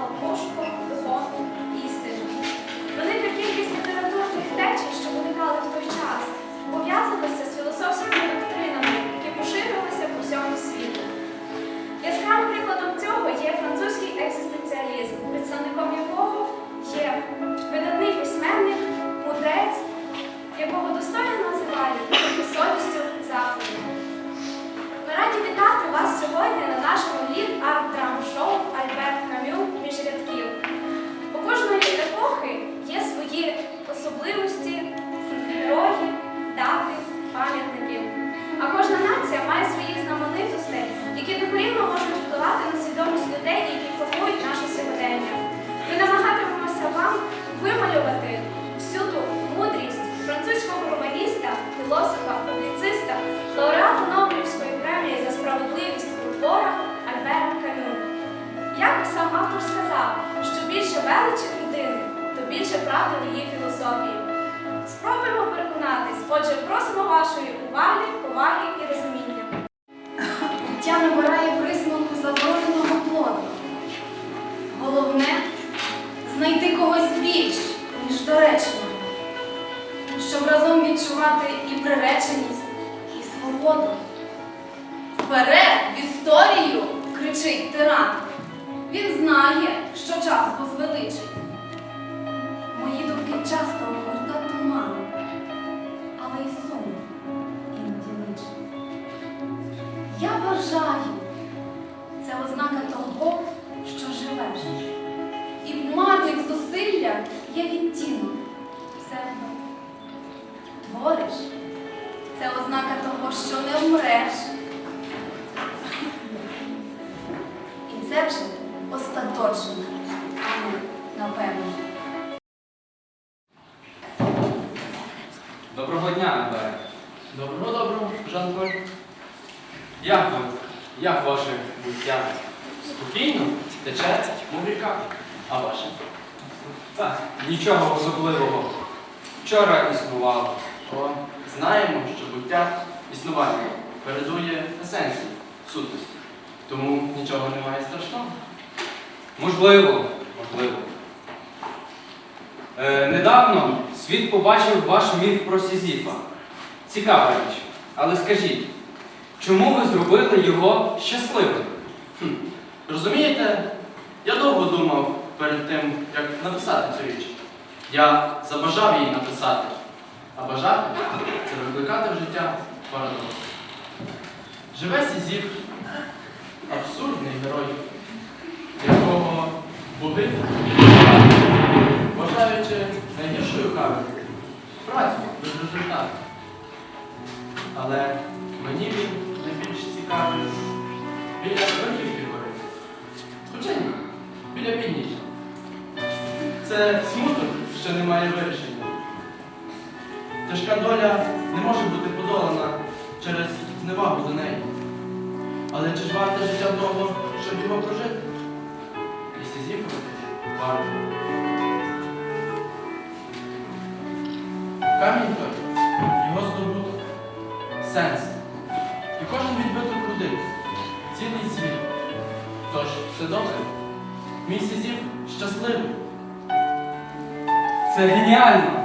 лампушку, духовну істину. Велика кількість літературних течій, що виникали в той час, пов'язувалися з філософськими доктринами, які поширювалися по всьому світу. Яскравим прикладом цього є французький екзистенціалізм, представником якого є видатний письменник, мудрець, якого достойно називають совістю Заходу. Ми раді вітати вас сьогодні на нашому є особливості, герої, дати, пам'ятники. А кожна нація має свої знаменитостей, які докорінно можуть зусиллях є відтінок псевдо. Твориш це ознака того, що не вмреш. І це вже остаточно, а не напевно. Доброго дня, Альберт. Доброго доброго, Жан-Поль. Як ви? Як ваше буття? Спокійно, тече, мов ріка. А ваше? Так, нічого особливого. Вчора існувало. О, знаємо, що буття існування передує есенції, сутності. Тому нічого немає страшного. Можливо, можливо. Е, недавно світ побачив ваш міф про Сізіфа. Цікава річ. Але скажіть, чому ви зробили його щасливим? Хм. Розумієте, я довго думав перед тим, як написати цю річ. Я забажав її написати. А бажати це викликати в життя парадокс. Живе Сізіф, абсурдний герой, якого боги, вважаючи найгіршою карою, працю без результату. Але мені він найбільш цікавий біля верхівки гори. Хоча ні, біля підніжжя. Це смуток, що не має вирішення. Тяжка доля не може бути подолана через зневагу до неї. Але чи ж варте життя того, щоб його прожити? І Сізіфу варто. Камінь той, його здобуток, сенс. І кожен відбиток руди, цілий світ. Тож все добре. Мій Сізіф щасливий. Це геніально!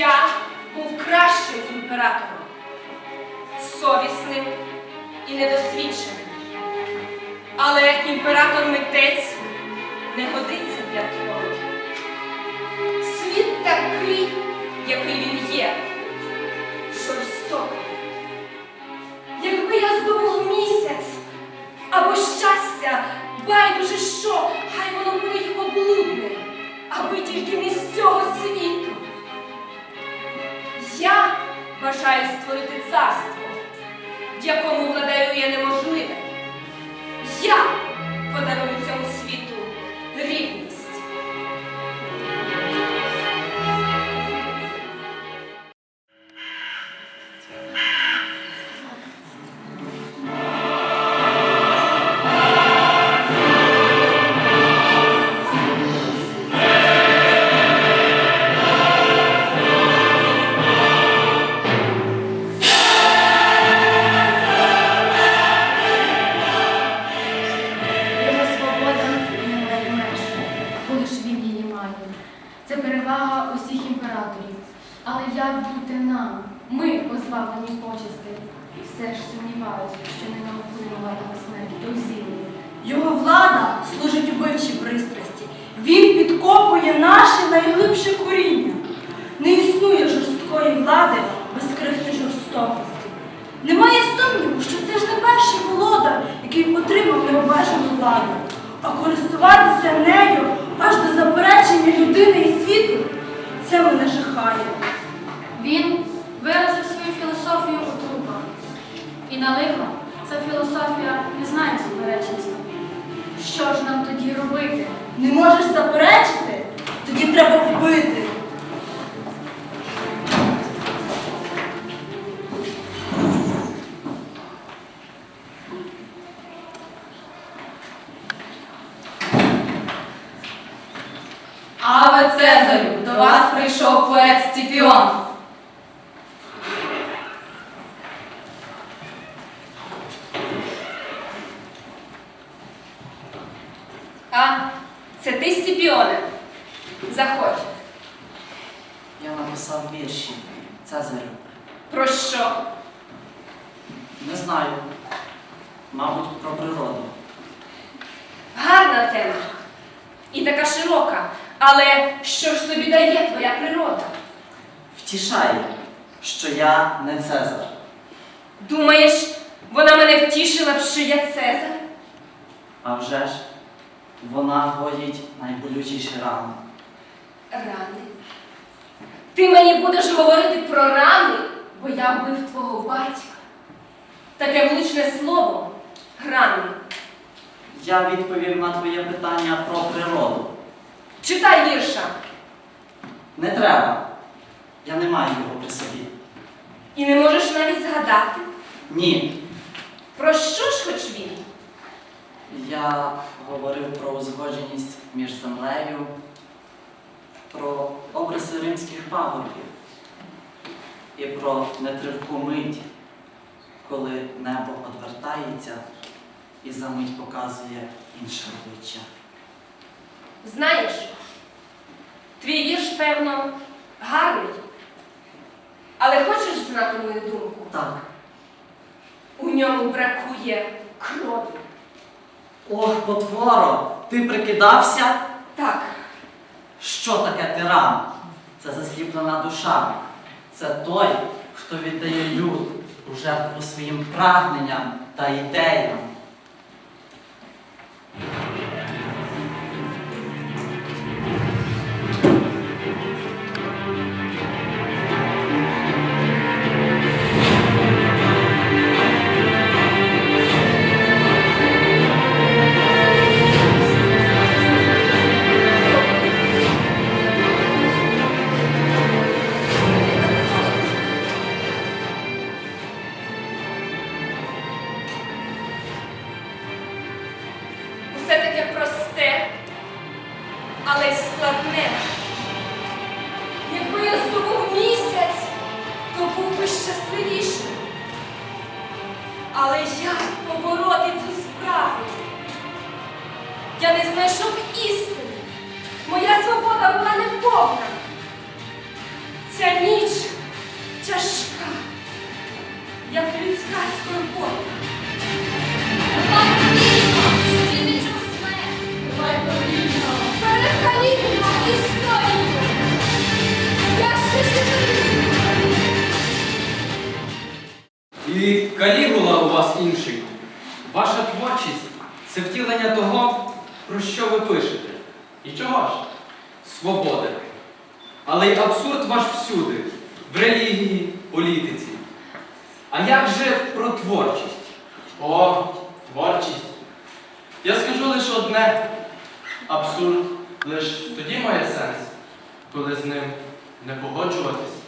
Я був кращим імператором, совісним і недосвідченим. Але імператор митець не годиться для того. Світ такий, який він є, жорстокий. Якби я здобув місяць або щастя, байдуже що, хай воно буде його блудне, аби тільки не з цього. Бажаю створити царство, в якому владарює неможливе. Я подарую як бути нам? Ми позбавлені почести. Все ж сумніваюся, що не нам вплинуватиме смерть до зілля. Його влада служить убивчій пристрасті. Він підкопує наше найглибше коріння. Не існує жорсткої влади без крихти жорстокості. Немає сумніву, що це ж не перший володар, який отримав необмежену владу, а користуватися нею аж до заперечення людини і світу це мене жахає. Аве Цезарю, до вас прийшов поет Стіпіон. А, це ти, Стіпіоне? Заходь. Я написав вірші Цезарю. Про що? Не знаю. Мабуть, про природу. Гарна тема. І така широка. Але що ж тобі дає твоя природа? Втішає, що я не Цезар. Думаєш, вона мене втішила б, що я Цезар? А вже ж вона гоїть найболючіші рани. Рани. Ти мені будеш говорити про рани, бо я вбив твого батька. Таке влучне слово рани. Я відповів на твоє питання про природу. Читай вірша. Не треба. Я не маю його при собі. І не можеш навіть згадати. Ні. Про що ж хоч він? Я говорив про узгодженість між землею, про обриси римських пагорбів і про нетривку мить, коли небо одвертається і за мить показує інше обличчя. Знаєш, твій вірш, певно, гарний. Але хочеш знати мою думку? Так. У ньому бракує крові. Ох, потворо! Ти прикидався? Так, Що таке тиран? Це засліплена душа. Це той, хто віддає люд у жертву своїм прагненням та ідеям. Але й складне. Якби я здобув місяць, то був би щасливішим. Але як побороти цю справу? Я не знайшов істини. Моя свобода була неповна. Ця ніч тяжка, як людська скорбота. Що ви пишете. І чого ж? Свободи. Але й абсурд ваш всюди, в релігії, політиці. А як же про творчість? О, творчість. Я скажу лише одне. Абсурд лише тоді має сенс, коли з ним не погоджуватись.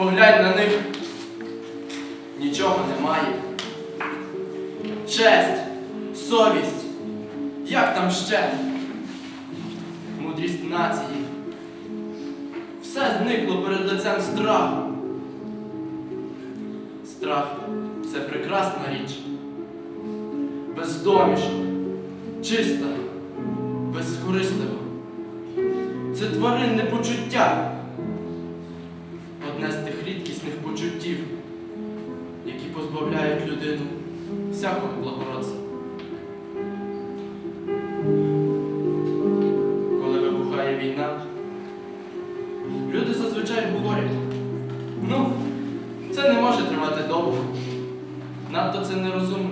Поглянь на них. Нічого немає. Честь, совість. Як там ще? Мудрість нації. Все зникло перед лицем страху. Страх це прекрасна річ. Без чиста, безкорислива. Це тваринне почуття. Позбавляють людину всякого благородства. Коли вибухає війна, люди зазвичай говорять, ну, це не може тривати довго, надто це нерозумно.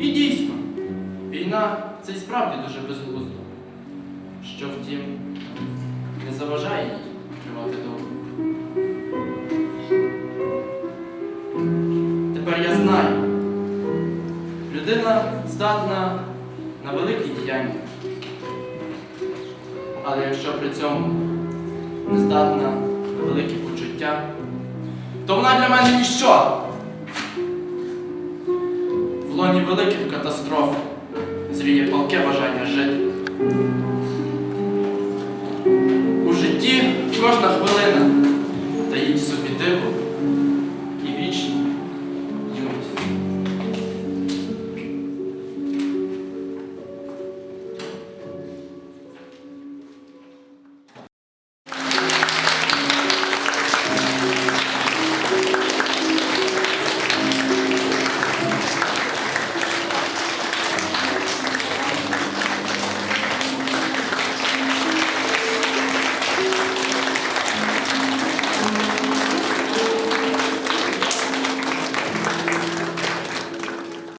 І дійсно, війна це й справді дуже безглуздо, що втім не заважає їй здатна на великі діяння. Але якщо при цьому не здатна на великі почуття, то вона для мене ніщо. В лоні великих катастроф зріє палке бажання жити. У житті кожна хвилина